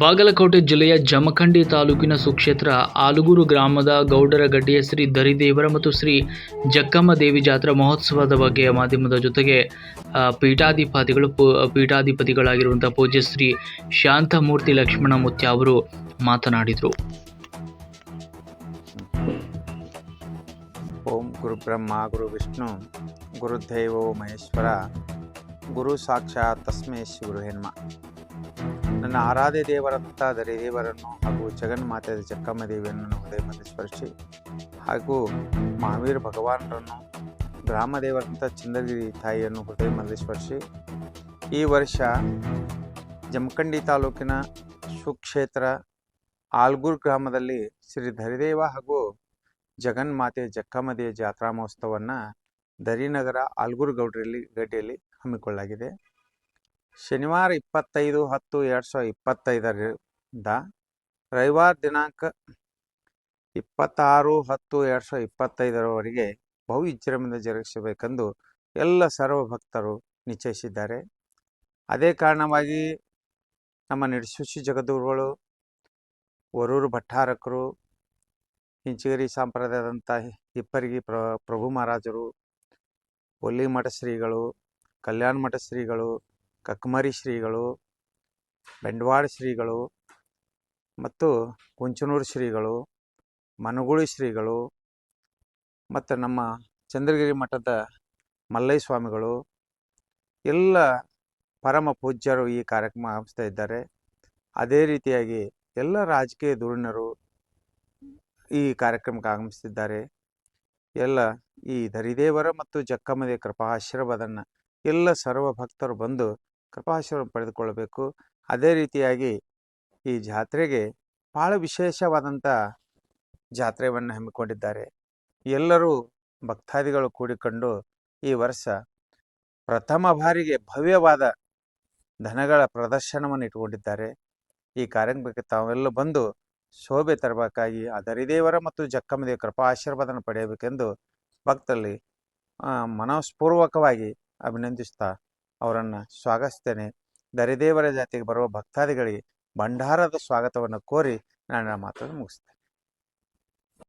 ಬಾಗಲಕೋಟೆ ಜಿಲ್ಲೆಯ ಜಮಖಂಡಿ ತಾಲೂಕಿನ ಸುಕ್ಷೇತ್ರ ಆಲೂಗೂರು ಗ್ರಾಮದ ಗೌಡರ ಗಡ್ಡೆಯ ಶ್ರೀ ದರಿದೇವರ ಮತ್ತು ಶ್ರೀ ಜಕ್ಕಮ್ಮ ದೇವಿ ಜಾತ್ರಾ ಮಹೋತ್ಸವದ ಬಗ್ಗೆ ಮಾಧ್ಯಮದ ಜೊತೆಗೆ ಪೀಠಾಧಿಪತಿಗಳು ಪೀಠಾಧಿಪತಿಗಳಾಗಿರುವಂಥ ಪೂಜ್ಯ ಶ್ರೀ ಶಾಂತಮೂರ್ತಿ ಲಕ್ಷ್ಮಣ ಮುತ್ಯ ಅವರು ಮಾತನಾಡಿದರು. ಓಂ ಗುರು ಬ್ರಹ್ಮ, ಗುರು ವಿಷ್ಣು, ಗುರುದೇವೋ ಮಹೇಶ್ವರ, ಗುರು ಸಾಕ್ಷಾತ್ ತಸ್ಮೈ ಶ್ರೀ ಗುರು ಹೆನ್ಮ ನನ್ನ ಆರಾಧ್ಯ ದೇವರಂತ ದೇವರನ್ನು ಹಾಗೂ ಜಗನ್ಮಾತೆ ಜಕ್ಕಮ್ಮ ದೇವಿಯನ್ನು ನಮ್ಮ ದೇವರಲ್ಲಿ ಸ್ಪರ್ಶಿ ಹಾಗೂ ಮಹಾವೀರ ಭಗವಾನರನ್ನು ಗ್ರಾಮ ದೇವರಂತ ಚಂದ್ರಗಿರಿ ತಾಯಿಯನ್ನು ಹೃದಯದಲ್ಲಿ ಸ್ಪರ್ಶಿ ಈ ವರ್ಷ ಜಮಖಂಡಿ ತಾಲೂಕಿನ ಸುಕ್ಷೇತ್ರ ಆಲ್ಗೂರ್ ಗ್ರಾಮದಲ್ಲಿ ಶ್ರೀ ಧರಿದೇವ ಹಾಗೂ ಜಗನ್ಮಾತೆ ಜಕ್ಕಮ್ಮದೇವಿ ಜಾತ್ರಾ ಮಹೋತ್ಸವವನ್ನು ದರಿನಗರ ಆಲ್ಗೂರ್ ಗೌಡ್ರಲ್ಲಿ ಗಡ್ಡೆಯಲ್ಲಿ ಹಮ್ಮಿಕೊಳ್ಳಲಾಗಿದೆ. ಶನಿವಾರ ಇಪ್ಪತ್ತೈದು ಹತ್ತು ಎರಡು ಸಾವಿರದ ಇಪ್ಪತ್ತೈದರಿಂದ ರವಿವಾರ ದಿನಾಂಕ ಇಪ್ಪತ್ತಾರು ಹತ್ತು ಎರಡು ಸಾವಿರದ ಇಪ್ಪತ್ತೈದರವರೆಗೆ ಬಹು ವಿಜೃಂಭಣೆಯಿಂದ ಜರುಗಿಸಬೇಕೆಂದು ಎಲ್ಲ ಸರ್ವ ಭಕ್ತರು ನಿಶ್ಚಯಿಸಿದ್ದಾರೆ. ಅದೇ ಕಾರಣವಾಗಿ ನಮ್ಮ ನಿಡಸುಶಿ ಜಗದೂರುಗಳು ವರೂರು ಭಟ್ಟಾರಕರು ಹಿಂಚಗೇರಿ ಸಂಪ್ರದಾಯದಂಥ ಹಿಪ್ಪರಿಗಿ ಪ್ರ, ಪ್ರಭು ಮಹಾರಾಜರು ಒಲ್ಲಿ ಮಠ ಶ್ರೀಗಳು, ಕಲ್ಯಾಣ ಮಠ ಶ್ರೀಗಳು ಕಕ್ಮರಿ ಶ್ರೀಗಳು ಬೆಂಡವಾಡ ಶ್ರೀಗಳು ಮತ್ತು ಕುಂಚನೂರು ಶ್ರೀಗಳು, ಮನಗುಳಿ ಶ್ರೀಗಳು ಮತ್ತು ನಮ್ಮ ಚಂದ್ರಗಿರಿ ಮಠದ ಮಲ್ಲೈ ಸ್ವಾಮಿಗಳು ಎಲ್ಲ ಪರಮ ಪೂಜ್ಯರು ಈ ಕಾರ್ಯಕ್ರಮ ಆರಂಭಿಸ್ತಾ ಇದ್ದಾರೆ. ಅದೇ ರೀತಿಯಾಗಿ ಎಲ್ಲ ರಾಜಕೀಯ ಧುರೀಣರು ಈ ಕಾರ್ಯಕ್ರಮಕ್ಕೆ ಆಗಮಿಸ್ತಿದ್ದಾರೆ. ಎಲ್ಲ ಈ ದರಿದೇವರ ಮತ್ತು ಜಕ್ಕಮ್ಮದೇ ಕೃಪಾಶೀರ್ವಾದನ್ನು ಎಲ್ಲ ಸರ್ವ ಭಕ್ತರು ಬಂದು ಕೃಪಾಶೀರ್ವಾದ ಪಡೆದುಕೊಳ್ಳಬೇಕು. ಅದೇ ರೀತಿಯಾಗಿ ಈ ಜಾತ್ರೆಗೆ ಭಾಳ ವಿಶೇಷವಾದಂಥ ಜಾತ್ರೆಯನ್ನು ಹಮ್ಮಿಕೊಂಡಿದ್ದಾರೆ. ಎಲ್ಲರೂ ಭಕ್ತಾದಿಗಳು ಕೂಡಿಕೊಂಡು ಈ ವರ್ಷ ಪ್ರಥಮ ಬಾರಿಗೆ ಭವ್ಯವಾದ ದನಗಳ ಪ್ರದರ್ಶನವನ್ನು ಇಟ್ಟುಕೊಂಡಿದ್ದಾರೆ. ಈ ಕಾರ್ಯಕ್ರಮಕ್ಕೆ ತಾವೆಲ್ಲ ಬಂದು ಶೋಭೆ ತರಬೇಕಾಗಿ ದೇವರ ಮತ್ತು ಮತ್ತು ಜಕ್ಕಮ್ಮದೇವ ಕೃಪಾ ಆಶೀರ್ವಾದನ ಪಡೆಯಬೇಕೆಂದು ಭಕ್ತರಲ್ಲಿ ಮನಸ್ಪೂರ್ವಕವಾಗಿ ಅಭಿನಂದಿಸ್ತಾ ಅವರನ್ನು ಸ್ವಾಗತಿಸ್ತೇನೆ. ದರಿದೇವರ ಜಾತಿಗೆ ಬರುವ ಭಕ್ತಾದಿಗಳಿಗೆ ಭಂಡಾರದ ಸ್ವಾಗತವನ್ನು ಕೋರಿ ನಾನು ನನ್ನ ಮಾತನ್ನು ಮುಗಿಸ್ತೇನೆ.